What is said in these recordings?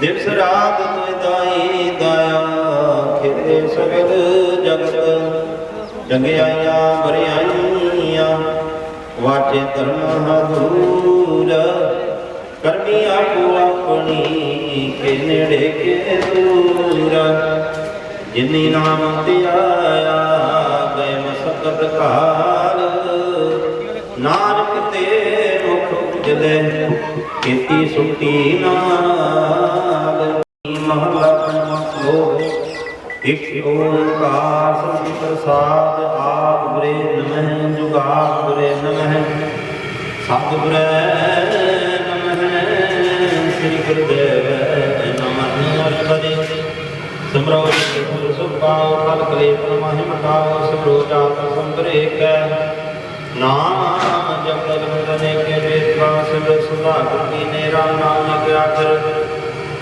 ਦਿਵਸ ਰਾਤ ਤੁਇ ਦਾਈ ਦਾਇਆ ਖੇਤੇ ਸਗਲ ਜਗਤ। ਜੰਗਿਆਈਆਂ ਬਰਿਆਈਆਂ, ਵਾਚੇ ਧਰਮ ਹਦੂਰ ਕਰਮੀ ਆਪੋ ਆਪਣੀ ਕੇ ਨੇੜੇ ਕੇ ਦੂਰ। ਜਿਨੀ ਨਾਮ ਧਿਆਇਆ ਗਏ ਮਸਕਤ ਕਾਲ ਨਾਨਕ ਮੁਖ ਉਜਲੇ ਕੀਤੀ ਸੁੱਤੀ ਨਾਲ ਮਹਲਾ ਪੰਜਵਾਂ ਸ਼ਲੋਕ ਇਕ ਓੰਕਾਰ ਸਤਿ ਪ੍ਰਸਾਦ ਆਪ ਗੁਰੇ ਨਮਹਿ ਜੁਗਾਦ ਗੁਰੇ ਨਮਹਿ। ਸਤਿ ਗੁਰੇ ਨਮਹਿ, ਸ੍ਰੀ ਗੁਰਦੇਵ ਨਮਹਿ ਅਰਪਦੇ ਸਿਮਰੋ ਗੁਰ ਸੁਭਾਉ ਫਲ ਕਲੇ ਪਰਮਾਹਿ ਮਟਾਓ ਸਿਮਰੋ ਜਾਤ ਸੰਤਰੇ ਕੈ। ਨਾਮ ਜਪਤ ਬੰਦਨੇ ਕੇ ਵੇਦ ਵਾ ਕੀ ਨੇ ਰਾਮ ਆਖਰ,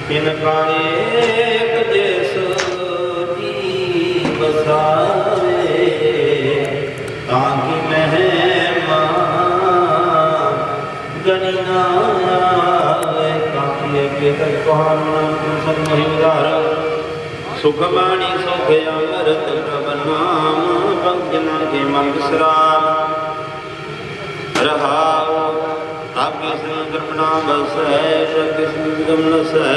ਬਿਨ ਕਾਏ ਇੱਕ ਦੇਸ ਜੀ ਬਸਾਵੇ ਤਾਂ ਕਿ ਮਹਿਮਾ ਗਣੀ ਨਾ ਆਵੇ ਕਾਫੀ ਕੇ ਤਕ ਕਹਾਣ ਨਾਮ ਸਭ ਮਹਿ ਉਧਾਰ। ਸੁਖ ਬਾਣੀ ਸੁਖ ਅਮਰਤ ਪ੍ਰਭ ਨਾਮ ਪੰਜਨਾ ਕੇ ਮਨ ਵਿਸਰਾਮ ਰਹਾਉ ਕਿਸਨ ਕਰਮਨਾ ਬਸੈ ਪ੍ਰਭ ਕਿਸਨ ਗਮ ਨਸੈ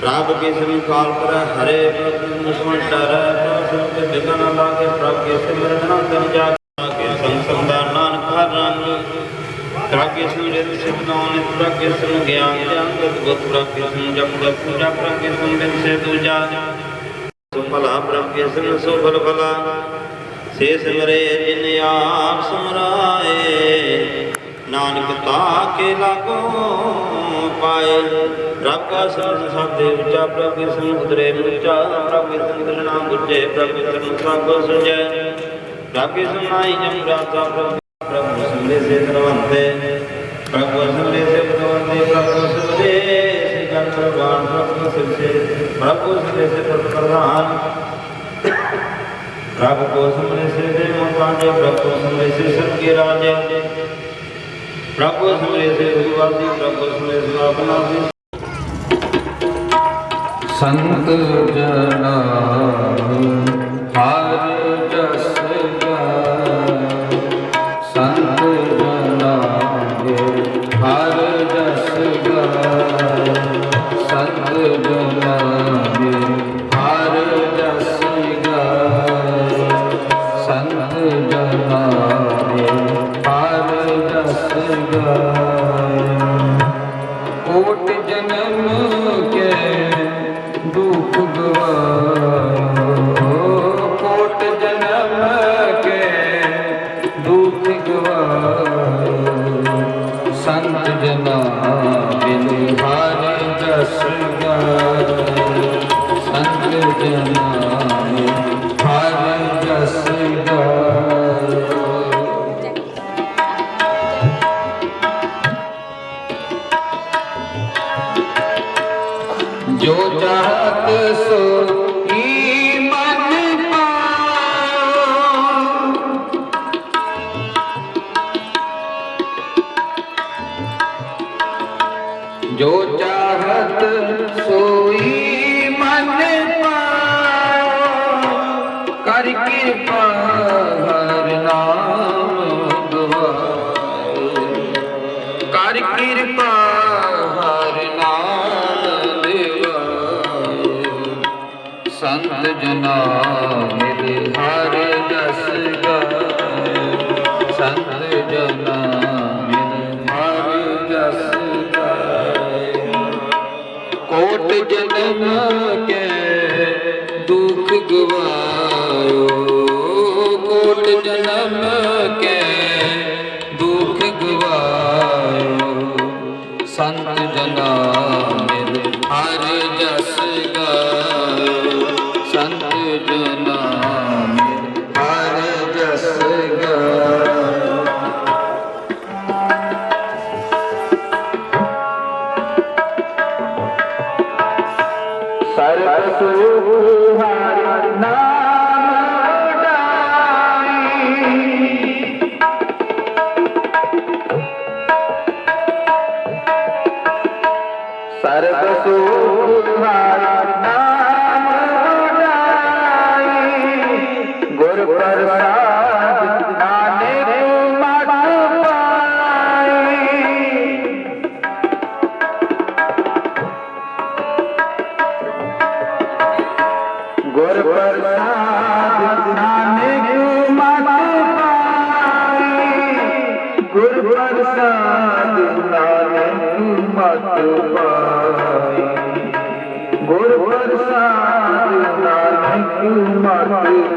ਪ੍ਰਭ ਕਿਸਨ ਕਾਲ ਕਰ, ਹਰੇ ਪ੍ਰਭ ਮੁਸਮਨ ਡਰੈ ਪ੍ਰਭ ਸੁਖ ਕੇ ਬਿਗਨ ਲਾਗੇ ਪ੍ਰਭ ਕੇ ਸਿਮਰਨ ਨੰਦਨ ਜਾ ਕੇ ਸੰਗ ਸੰਦਾ ਨਾਨਕ ਹਰ ਰੰਗ। ਪ੍ਰਭ ਕਿਸਨ ਰਿਤ ਸਿਮਰਨ ਪ੍ਰਭ ਕਿਸਨ ਗਿਆਨ ਅੰਗਤ ਗੁਰ ਪ੍ਰਭ ਕਿਸਨ ਜਪ ਜਪ ਪੂਜਾ ਪ੍ਰਭ ਕਿਸਨ ਬਿਨ ਸੇ ਦੂਜਾ ਸੋ ਭਲਾ ਪ੍ਰਭ ਕਿਸਨ ਸੋ ਫਲ ਫਲਾ ਸੇ ਸਿਮਰੇ ਜਿਨ ਆਪ ਸਮਰਾਏ। ਨਾਨਕ ਤਾ ਕੇ ਲਾਗੋ ਪਾਏ। ਪ੍ਰਭ ਕਾ ਸਿਮਰਨ ਸਾਧੇ ਉੱਚਾ, ਪ੍ਰਭ ਕੇ ਸਮੁਦਰੇ ਮੁਚਾ। ਪ੍ਰਭ ਕੇ ਸੰਗਲ ਨਾਮ ਗੁਜੇ ਪ੍ਰਭ ਕੇ ਸਰਨ ਸਾਗੋ ਸੁਜੈ ਪ੍ਰਭ ਕੇ ਸੁਨਾਈ ਜਮ ਰਾਤਾ ਪ੍ਰਭ ਪ੍ਰਭ ਸਿਮਰੇ ਸੇ ਧਰਵੰਤੇ ਪ੍ਰਭ ਸਿਮਰੇ ਸੇ ਬਦਵੰਤੇ ਪ੍ਰਭ ਸਿਮਰੇ ਸੇ ਜਨ ਪ੍ਰਵਾਨ ਪ੍ਰਭ ਸਿਮਰੇ ਪ੍ਰਭ ਸਿਮਰੇ ਸੇ ਪ੍ਰਧਾਨ। ਪ੍ਰਭ ਕੋ ਸਿਮਰੇ ਸੇ ਦੇ ਮੋਤਾਂਜੇ ਪ੍ਰਭ ਕੋ ਸਿਮਰੇ ਸੇ ਸਭ ਕੇ ਰਾਜੇ। ਪ੍ਰਭ ਕੋ ਸਿਮਰੇ ਸੇ ਰਘੁਵਾਸੀ ਪ੍ਰਭ ਕੋ ਸਿਮਰੇ ਸੇ ਸੰਤ ਜਨਾ ਹਰ ਜਸ ਜੋ ਚਾਹਤ ਸੋ जगना के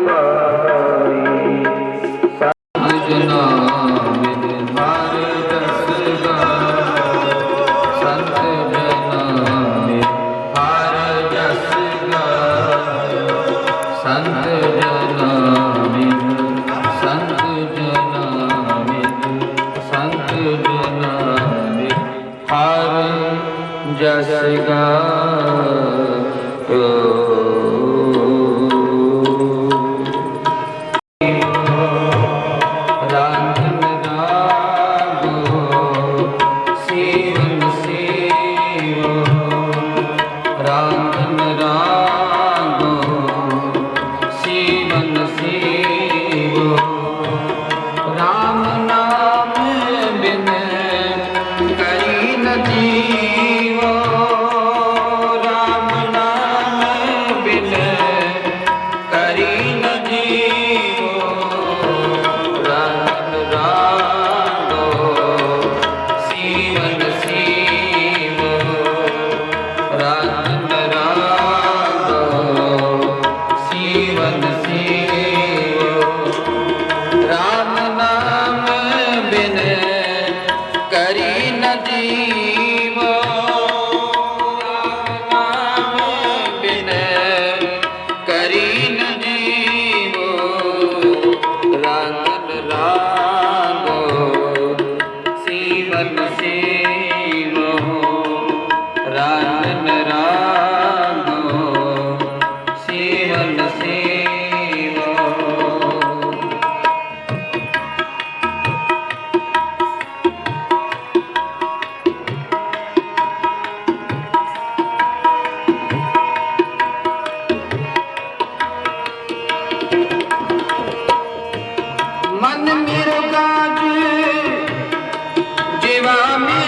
ਮਤ Viva mi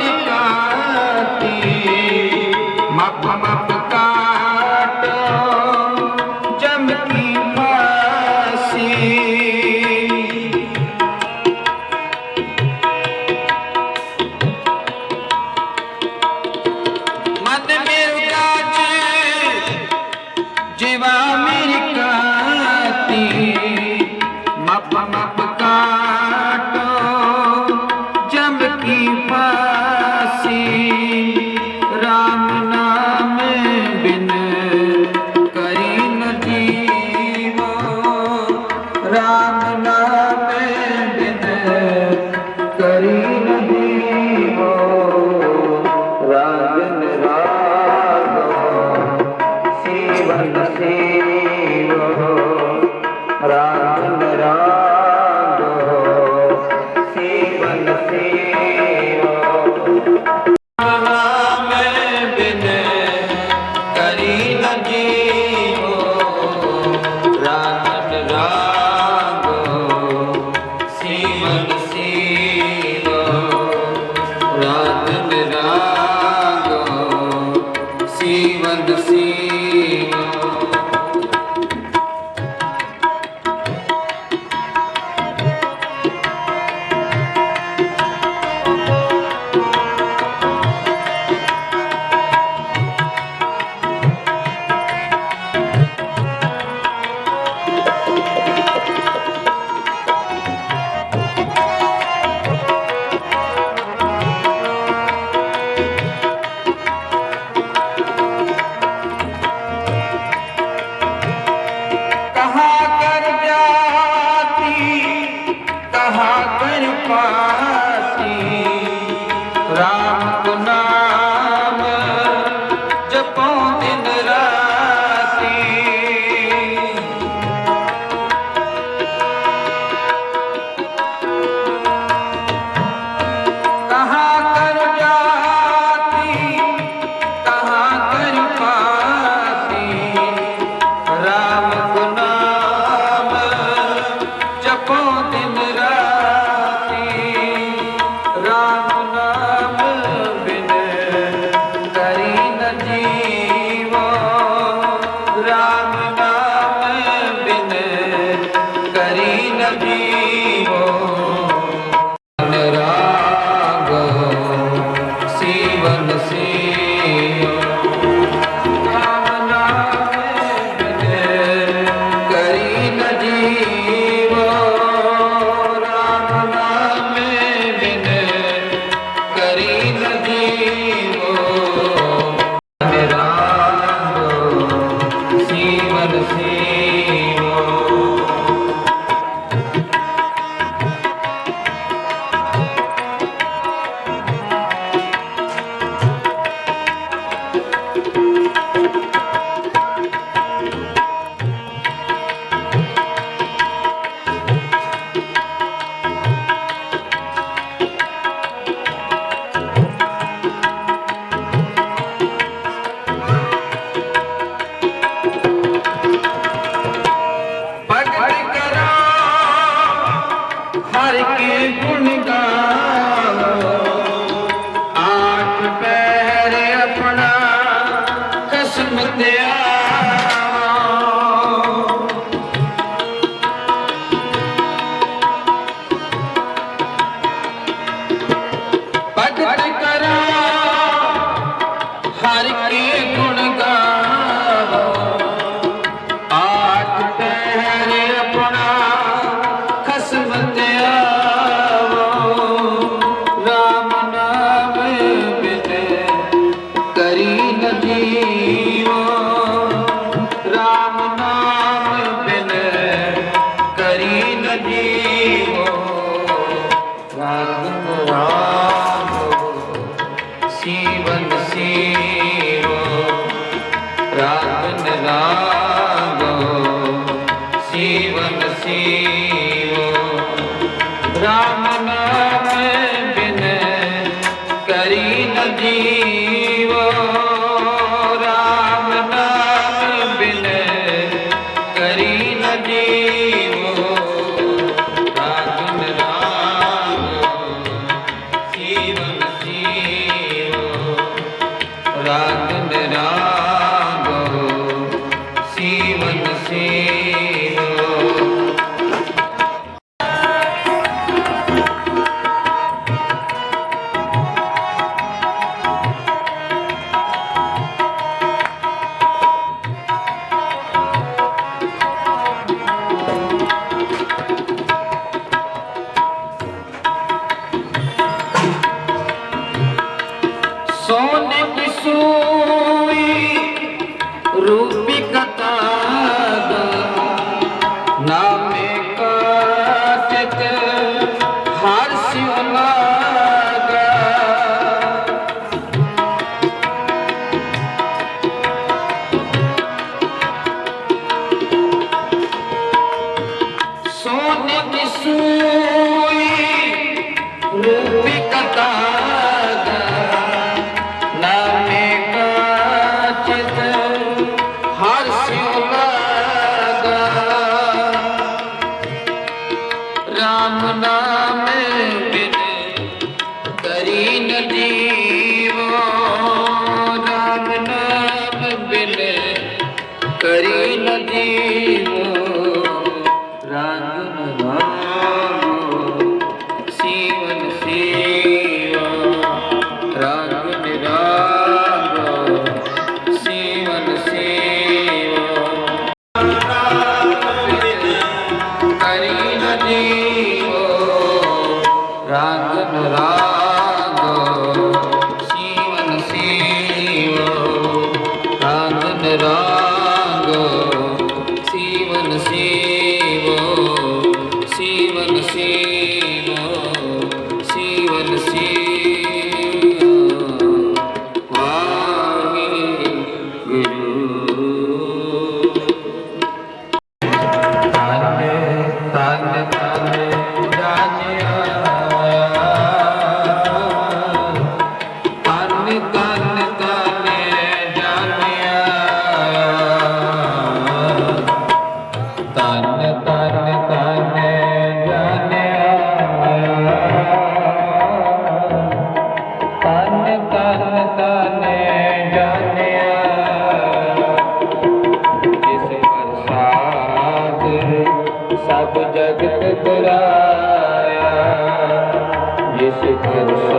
que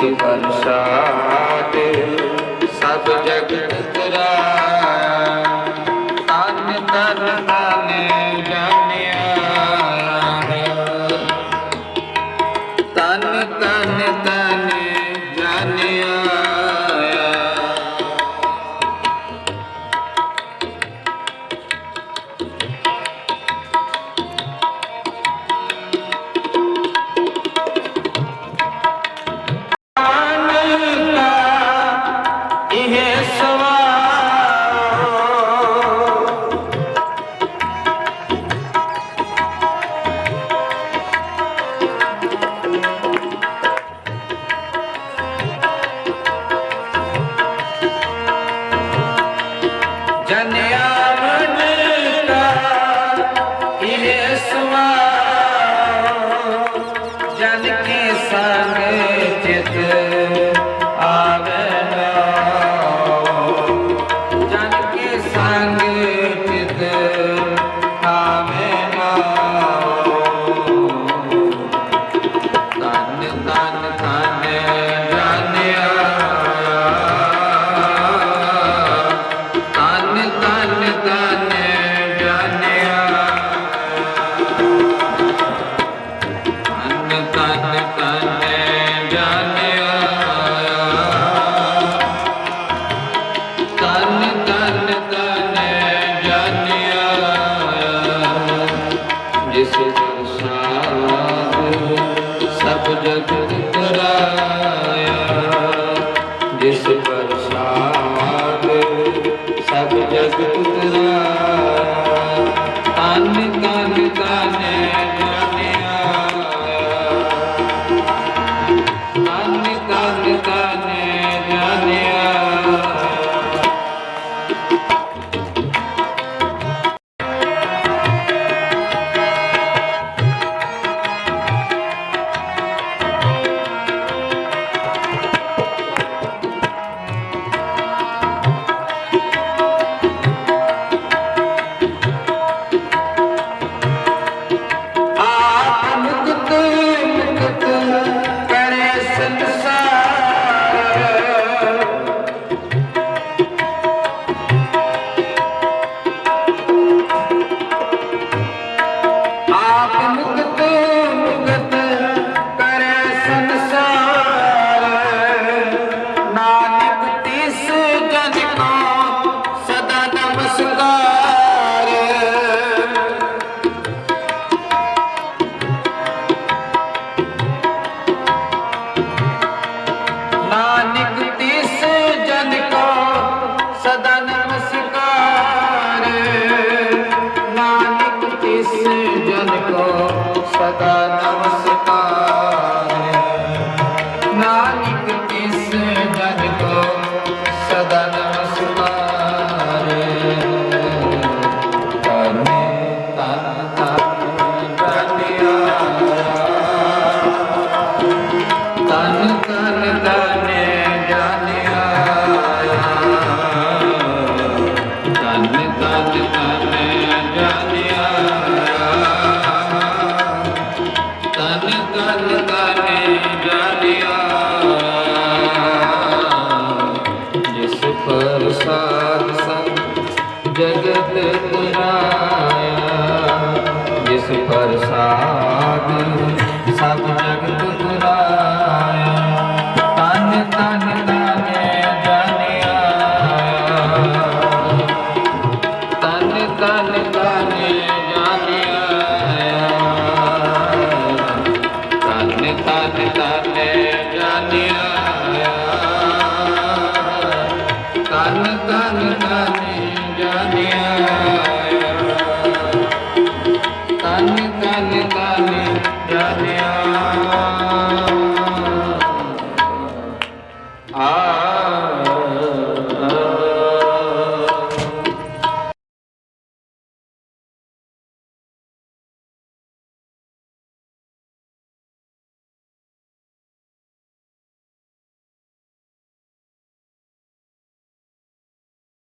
ਜਿਸ